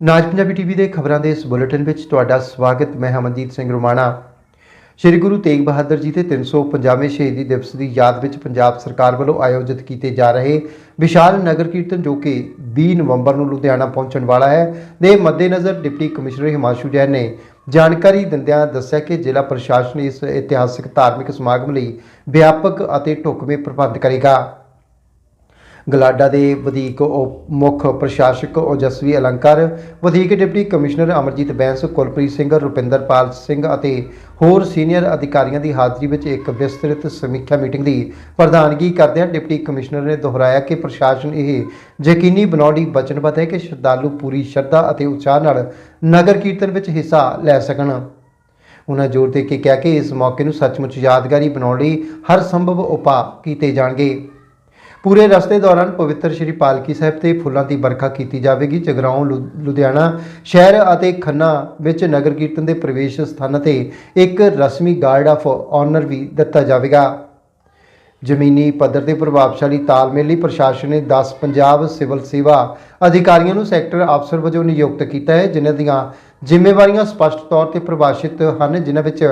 ਨਾਜ Punjabi TV ਦੇ ਖਬਰਾਂ ਦੇ ਇਸ ਬੁਲੇਟਿਨ ਵਿੱਚ ਤੁਹਾਡਾ ਸਵਾਗਤ, ਮੈਂ ਹਮਨਜੀਤ ਸਿੰਘ ਰੁਮਾਣਾ। ਸ਼੍ਰੀ ਗੁਰੂ ਤੇਗ ਬਹਾਦਰ ਜੀ ਦੇ 350ਵੇਂ ਸ਼ਹੀਦੀ ਦਿਵਸ ਦੀ ਯਾਦ ਵਿੱਚ ਪੰਜਾਬ ਸਰਕਾਰ ਵੱਲੋਂ ਆਯੋਜਿਤ ਕੀਤੇ ਜਾ ਰਹੇ ਵਿਸ਼ਾਲ ਨਗਰ ਕੀਰਤਨ ਜੋ ਕਿ 20 ਨਵੰਬਰ ਨੂੰ ਲੁਧਿਆਣਾ ਪਹੁੰਚਣ ਵਾਲਾ ਹੈ, ਦੇ ਮੱਦੇਨਜ਼ਰ ਡਿਪਟੀ ਕਮਿਸ਼ਨਰ ਹਿਮਾਂਸ਼ੂ ਜੈਨ ਨੇ ਜਾਣਕਾਰੀ ਦਿੰਦਿਆਂ ਦੱਸਿਆ ਕਿ ਜ਼ਿਲ੍ਹਾ ਪ੍ਰਸ਼ਾਸਨ ਇਸ ਇਤਿਹਾਸਕ ਧਾਰਮਿਕ ਸਮਾਗਮ ਲਈ ਵਿਆਪਕ ਅਤੇ ਢੁਕਵੇਂ ਪ੍ਰਬੰਧ ਕਰੇਗਾ। ਗਲਾਡਾ ਦੇ ਵਧੀਕ ਉਪ, ਮੁੱਖ ਪ੍ਰਸ਼ਾਸਕ ਓਜਸਵੀ ਅਲੰਕਾਰ, ਵਧੀਕ ਡਿਪਟੀ ਕਮਿਸ਼ਨਰ ਅਮਰਜੀਤ ਬੈਂਸ, ਕੁਲਪ੍ਰੀਤ ਸਿੰਘ, ਰੁਪਿੰਦਰਪਾਲ ਸਿੰਘ ਅਤੇ ਹੋਰ ਸੀਨੀਅਰ ਅਧਿਕਾਰੀਆਂ ਦੀ ਹਾਜ਼ਰੀ ਵਿੱਚ ਇੱਕ ਵਿਸਤ੍ਰਿਤ ਸਮੀਖਿਆ ਮੀਟਿੰਗ ਦੀ ਪ੍ਰਧਾਨਗੀ ਕਰਦਿਆਂ ਡਿਪਟੀ ਕਮਿਸ਼ਨਰ ਨੇ ਦੁਹਰਾਇਆ ਕਿ ਪ੍ਰਸ਼ਾਸਨ ਇਹ ਯਕੀਨੀ ਬਣਾਉਣ ਲਈ ਵਚਨਬੱਧ ਹੈ ਕਿ ਸ਼ਰਧਾਲੂ ਪੂਰੀ ਸ਼ਰਧਾ ਅਤੇ ਉਤਸ਼ਾਹ ਨਾਲ ਨਗਰ ਕੀਰਤਨ ਵਿੱਚ ਹਿੱਸਾ ਲੈ ਸਕਣ। ਉਹਨਾਂ ਜ਼ੋਰ ਦੇ ਕੇ ਕਿਹਾ ਕਿ ਇਸ ਮੌਕੇ ਨੂੰ ਸੱਚਮੁੱਚ ਯਾਦਗਾਰੀ ਬਣਾਉਣ ਲਈ ਹਰ ਸੰਭਵ ਉਪਾਅ ਕੀਤੇ ਜਾਣਗੇ। ਪੂਰੇ ਰਸਤੇ ਦੌਰਾਨ ਪਵਿੱਤਰ ਸ਼੍ਰੀ ਪਾਲਕੀ ਸਾਹਿਬ ਤੇ ਫੁੱਲਾਂ ਦੀ ਵਰਖਾ ਕੀਤੀ ਜਾਵੇਗੀ। ਜਗਰਾਉਂ, ਲੁ- ਲੁਧਿਆਣਾ ਸ਼ਹਿਰ ਅਤੇ ਖੰਨਾ ਵਿੱਚ ਨਗਰ ਕੀਰਤਨ ਦੇ ਪ੍ਰਵੇਸ਼ ਸਥਾਨਾਂ ਤੇ ਇੱਕ ਰਸਮੀ ਗਾਰਡ ਆਫ ਆਨਰ ਵੀ ਦਿੱਤਾ ਜਾਵੇਗਾ। ਜ਼ਮੀਨੀ ਪੱਧਰ ਤੇ ਪ੍ਰਭਾਵਸ਼ਾਲੀ ਤਾਲਮੇਲ ਲਈ ਪ੍ਰਸ਼ਾਸਨ ਨੇ 10 ਪੰਜਾਬ ਸਿਵਲ ਸੇਵਾ ਅਧਿਕਾਰੀਆਂ ਨੂੰ ਸੈਕਟਰ ਅਫਸਰ ਵਜੋਂ ਨਿਯੁਕਤ ਕੀਤਾ ਹੈ, ਜਿਨ੍ਹਾਂ ਦੀਆਂ ਜ਼ਿੰਮੇਵਾਰੀਆਂ ਸਪਸ਼ਟ ਤੌਰ ਤੇ ਪ੍ਰਭਾਸ਼ਿਤ ਹਨ, ਜਿਨ੍ਹਾਂ ਵਿੱਚ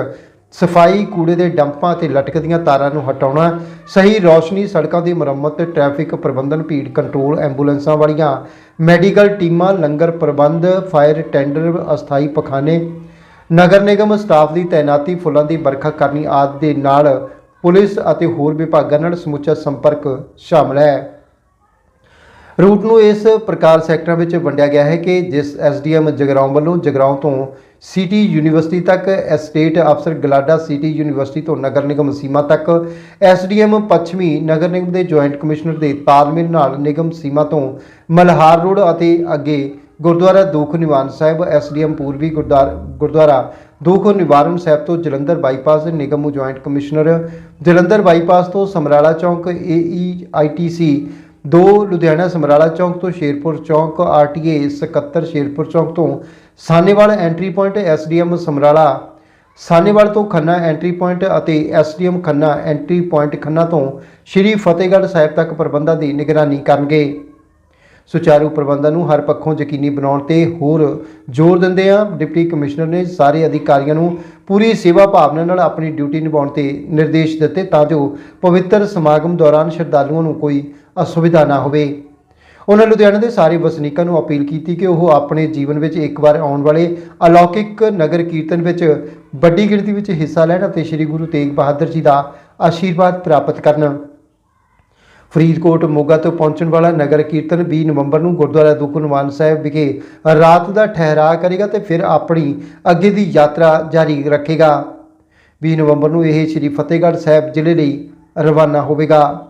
ਸਫ਼ਾਈ ਕੂੜੇ ਦੇ ਡੰਪਾਂ ਤੇ ਲਟਕਦੀਆਂ ਤਾਰਾਂ ਨੂੰ ਹਟਾਉਣਾ, ਸਹੀ ਰੌਸ਼ਨੀ ਸੜਕਾਂ ਦੀ ਮੁਰੰਮਤ, ਟ੍ਰੈਫਿਕ ਪ੍ਰਬੰਧਨ, ਭੀੜ ਕੰਟਰੋਲ ਐਂਬੂਲੈਂਸਾਂ ਵਾਲੀਆਂ ਮੈਡੀਕਲ ਟੀਮਾਂ, ਲੰਗਰ ਪ੍ਰਬੰਧ, ਫਾਇਰ ਟੈਂਡਰ, ਅਸਥਾਈ ਪਖਾਨੇ, ਨਗਰ ਨਿਗਮ ਸਟਾਫ ਦੀ ਤਾਇਨਾਤੀ ਫੁੱਲਾਂ ਦੀ ਵਰਖਾ ਕਰਨੀ ਆਦਿ ਦੇ ਨਾਲ ਪੁਲਿਸ ਅਤੇ ਹੋਰ ਵਿਭਾਗਾਂ ਨਾਲ ਸਮੁੱਚਾ ਸੰਪਰਕ ਸ਼ਾਮਲ ਹੈ। ਰੂਟ ਨੂੰ ਇਸ ਪ੍ਰਕਾਰ ਸੈਕਟਰਾਂ ਵਿੱਚ ਵੰਡਿਆ ਗਿਆ ਹੈ ਕਿ ਜਿਸ ਐਸਡੀਐਮ ਜਗਰਾਉਂ ਵੱਲੋਂ ਜਗਰਾਉਂ ਤੋਂ ਸਿਟੀ ਯੂਨੀਵਰਸਿਟੀ ਤੱਕ, ਐਸਟੇਟ ਅਫਸਰ ਗਲਾਡਾ ਸਿਟੀ ਯੂਨੀਵਰਸਿਟੀ ਤੋਂ ਨਗਰ ਨਿਗਮ ਸੀਮਾ ਤੱਕ, ਐਸਡੀਐਮ ਪੱਛਮੀ ਨਗਰ ਨਿਗਮ ਦੇ ਜੁਆਇੰਟ ਕਮਿਸ਼ਨਰ ਦੇ ਤਾਲਮੇਲ ਨਾਲ ਨਿਗਮ ਸੀਮਾ ਤੋਂ ਮਲਹਾਰ ਰੋਡ ਅਤੇ ਅੱਗੇ ਗੁਰਦੁਆਰਾ ਦੁੱਖ ਨਿਵਾਰਨ ਸਾਹਿਬ, ਐਸਡੀਐਮ ਪੂਰਬੀ ਗੁਰਦਾਰ- ਗੁਰਦੁਆਰਾ ਦੁੱਖ ਨਿਵਾਰਨ ਸਾਹਿਬ ਤੋਂ ਜਲੰਧਰ ਬਾਈਪਾਸ, ਨਿਗਮ ਜੁਆਇੰਟ ਕਮਿਸ਼ਨਰ ਜਲੰਧਰ ਬਾਈਪਾਸ ਤੋਂ ਸਮਰਾਲਾ ਚੌਂਕ, ਏਈਆਈਟੀਸੀ ਦੋ ਲੁਧਿਆਣਾ ਸਮਰਾਲਾ ਚੌਂਕ ਤੋਂ ਸ਼ੇਰਪੁਰ ਚੌਂਕ, ਆਰਟੀਏ 77 ਸ਼ੇਰਪੁਰ ਚੌਂਕ ਤੋਂ Sahnewal entry point, SDM Samrala. Sahnewal ਤੋਂ ਖੰਨਾ ਐਂਟਰੀ ਪੁਆਇੰਟ ਅਤੇ SDM Khanna entry point Khanna ਤੋਂ ਸ਼੍ਰੀ ਫਤਿਹਗੜ੍ਹ ਸਾਹਿਬ ਤੱਕ ਪ੍ਰਬੰਧਾਂ ਦੀ ਨਿਗਰਾਨੀ ਕਰਨਗੇ। ਸੁਚਾਰੂ ਪ੍ਰਬੰਧਾਂ ਨੂੰ ਹਰ ਪੱਖੋਂ ਯਕੀਨੀ ਬਣਾਉਣ ਤੇ ਹੋਰ ਜ਼ੋਰ ਦਿੰਦੇ ਆ ਡਿਪਟੀ ਕਮਿਸ਼ਨਰ ਨੇ ਸਾਰੇ ਅਧਿਕਾਰੀਆਂ ਨੂੰ ਪੂਰੀ ਸੇਵਾ ਭਾਵਨਾ ਨਾਲ ਆਪਣੀ ਡਿਊਟੀ ਨਿਭਾਉਣ ਤੇ ਨਿਰਦੇਸ਼ ਦਿੱਤੇ ਤਾਂ ਜੋ ਪਵਿੱਤਰ ਸਮਾਗਮ ਦੌਰਾਨ ਸ਼ਰਧਾਲੂਆਂ ਨੂੰ ਕੋਈ ਅਸੁਵਿਧਾ ਨਾ ਹੋਵੇ। ਉਹਨਾਂ ਲੁਧਿਆਣਾ ਦੇ ਸਾਰੇ ਵਸਨੀਕਾਂ ਨੂੰ ਅਪੀਲ ਕੀਤੀ ਕਿ ਉਹ ਆਪਣੇ ਜੀਵਨ ਵਿੱਚ ਇੱਕ ਵਾਰ ਆਉਣ ਵਾਲੇ ਅਲੌਕਿਕ ਨਗਰ ਕੀਰਤਨ ਵਿੱਚ ਵੱਡੀ ਗਿਣਤੀ ਵਿੱਚ ਹਿੱਸਾ ਲੈਣ ਅਤੇ ਸ੍ਰੀ ਗੁਰੂ ਤੇਗ ਬਹਾਦਰ ਜੀ ਦਾ ਆਸ਼ੀਰਵਾਦ ਪ੍ਰਾਪਤ ਕਰਨ। ਫਰੀਦਕੋਟ ਮੋਗਾ ਤੋਂ ਪਹੁੰਚਣ ਵਾਲਾ ਨਗਰ ਕੀਰਤਨ 20 ਨਵੰਬਰ ਨੂੰ ਗੁਰਦੁਆਰਾ ਦੁਖਨਿਵਾਰਨ ਸਾਹਿਬ ਵਿਖੇ ਰਾਤ ਦਾ ਠਹਿਰਾ ਕਰੇਗਾ ਤੇ ਫਿਰ ਆਪਣੀ ਅੱਗੇ ਦੀ ਯਾਤਰਾ ਜਾਰੀ ਰੱਖੇਗਾ। 20 ਨਵੰਬਰ ਨੂੰ ਇਹ ਸ੍ਰੀ ਫਤਿਹਗੜ੍ਹ ਸਾਹਿਬ ਜ਼ਿਲ੍ਹੇ ਲਈ ਰਵਾਨਾ ਹੋਵੇਗਾ।